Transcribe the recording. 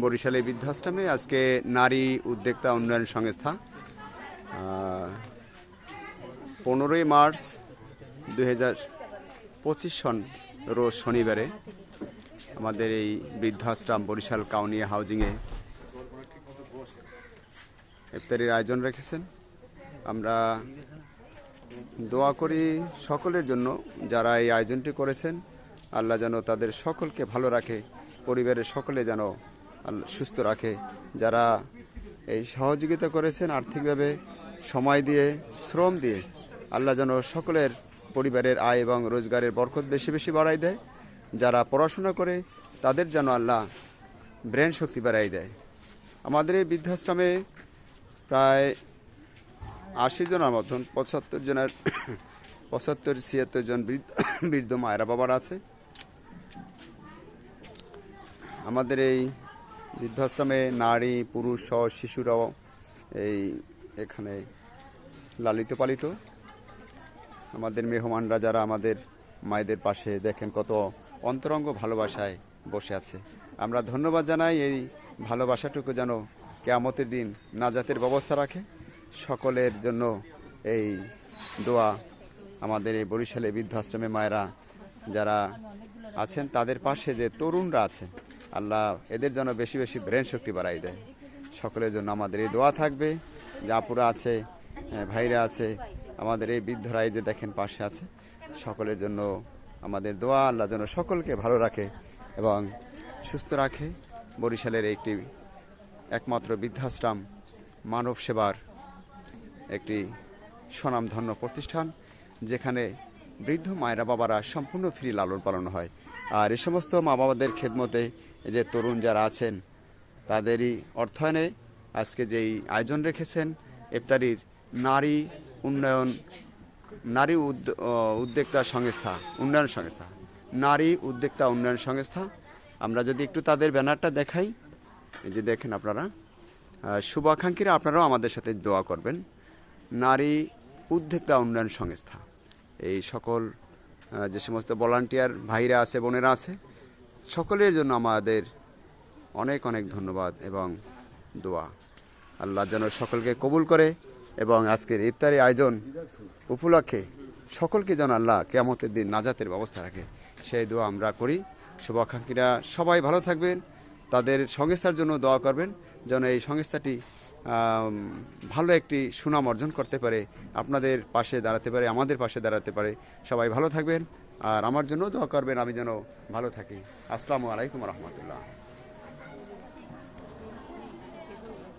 বরিশালের বৃদ্ধাশ্রমে আজকে নারী উদ্যোক্তা উন্নয়ন সংস্থা পনেরোই মার্চ দু পঁচিশ সন রোজ শনিবারে আমাদের এই বৃদ্ধাশ্রম বরিশাল কাউনিয়া হাউজিংয়ে ইফতারির আয়োজন রেখেছেন। আমরা দোয়া করি সকলের জন্য যারা এই আয়োজনটি করেছেন আল্লাহ যেন তাদের সকলকে ভালো রাখে, পরিবারের সকলে যেন সুস্থ রাখে। যারা এই সহযোগিতা করেছেন আর্থিকভাবে, সময় দিয়ে, শ্রম দিয়ে, আল্লাহ যেন সকলের পরিবারের আয় এবং রোজগারের বরকত বেশি বেশি বাড়াই দেয়। যারা পড়াশোনা করে, তাদের যেন আল্লাহ ব্রেন শক্তি বাড়াই দেয়। আমাদের এই বৃদ্ধাশ্রমে প্রায় আশি জনের মতন, পঁচাত্তর জনের, পঁচাত্তর ছিয়াত্তর জন বৃদ্ধ বৃদ্ধ মায়েরা বাবার আছে। আমাদের এই বৃদ্ধাশ্রমে নারী, পুরুষ সহ শিশুরাও এই এখানে লালিত পালিত। আমাদের মেহমানরা যারা আমাদের মায়েদের পাশে দেখেন কত অন্তরঙ্গ ভালোবাসায় বসে আছে। আমরা ধন্যবাদ জানাই এই ভালোবাসাটুকু যেন কেয়ামতের দিন নাজাতের ব্যবস্থা রাখে। সকলের জন্য এই দোয়া আমাদের এই বরিশালে বৃদ্ধাশ্রমে মায়েরা যারা আছেন, তাদের পাশে যে তরুণরা আছেন আল্লাহ এদের জন্য বেশি বেশি ব্রেন শক্তি বাড়াই দেয়। সকলের জন্য আমাদের এই দোয়া থাকবে। জাপুরা আছে হ্যাঁ, ভাইরা আছে আমাদের এই বৃদ্ধরা এই যে দেখেন পাশে আছে সকলের জন্য আমাদের দোয়া আল্লাহ যেন সকলকে ভালো রাখে এবং সুস্থ রাখে। বরিশালের একটি একমাত্র বৃদ্ধাশ্রম মানব সেবার একটি স্বনামধন্য প্রতিষ্ঠান যেখানে বৃদ্ধ মায়েরা বাবারা সম্পূর্ণ ফ্রি লালন পালন হয়। আর এই সমস্ত মা বাবাদের খেদমতে এই যে তরুণ যারা আছেন, তাদেরই অর্থায়নে আজকে যেই আয়োজন রেখেছেন, ইফতারির নারী উন্নয়ন, নারী উদ্য- উদ্যোক্তা সংস্থা, উন্নয়ন সংস্থা, নারী উদ্যোক্তা উন্নয়ন সংস্থা। আমরা যদি একটু তাদের ব্যানারটা দেখাই, এই যে দেখেন আপনারা শুভাকাঙ্ক্ষীরা আপনারাও আমাদের সাথে দোয়া করবেন। নারী উদ্যোক্তা উন্নয়ন সংস্থা, এই সকল যে সমস্ত ভলান্টিয়ার ভাইরা আছে, বোনেরা আছে সকলের জন্য আমাদের অনেক অনেক ধন্যবাদ এবং দোয়া। আল্লাহ যেন সকলকে কবুল করে এবং আজকের ইফতারি আয়োজন উপলক্ষে সকলকে যেন আল্লাহ কেয়ামতের দিন নাজাতের ব্যবস্থা রাখে। সেই দোয়া আমরা করি। শুভাকাঙ্ক্ষীরা সবাই ভালো থাকবেন, তাদের সংস্থার জন্য দোয়া করবেন, যেন এই সংস্থাটি ভালো একটি সুনাম অর্জন করতে পারে, আপনাদের পাশে দাঁড়াতে পারে, আমাদের পাশে দাঁড়াতে পারে। সবাই ভালো থাকবেন। আর আমার জন্য দোয়া করবেন আমি যেন ভালো থাকি। আসসালামু আলাইকুম রহমতুল্লাহ।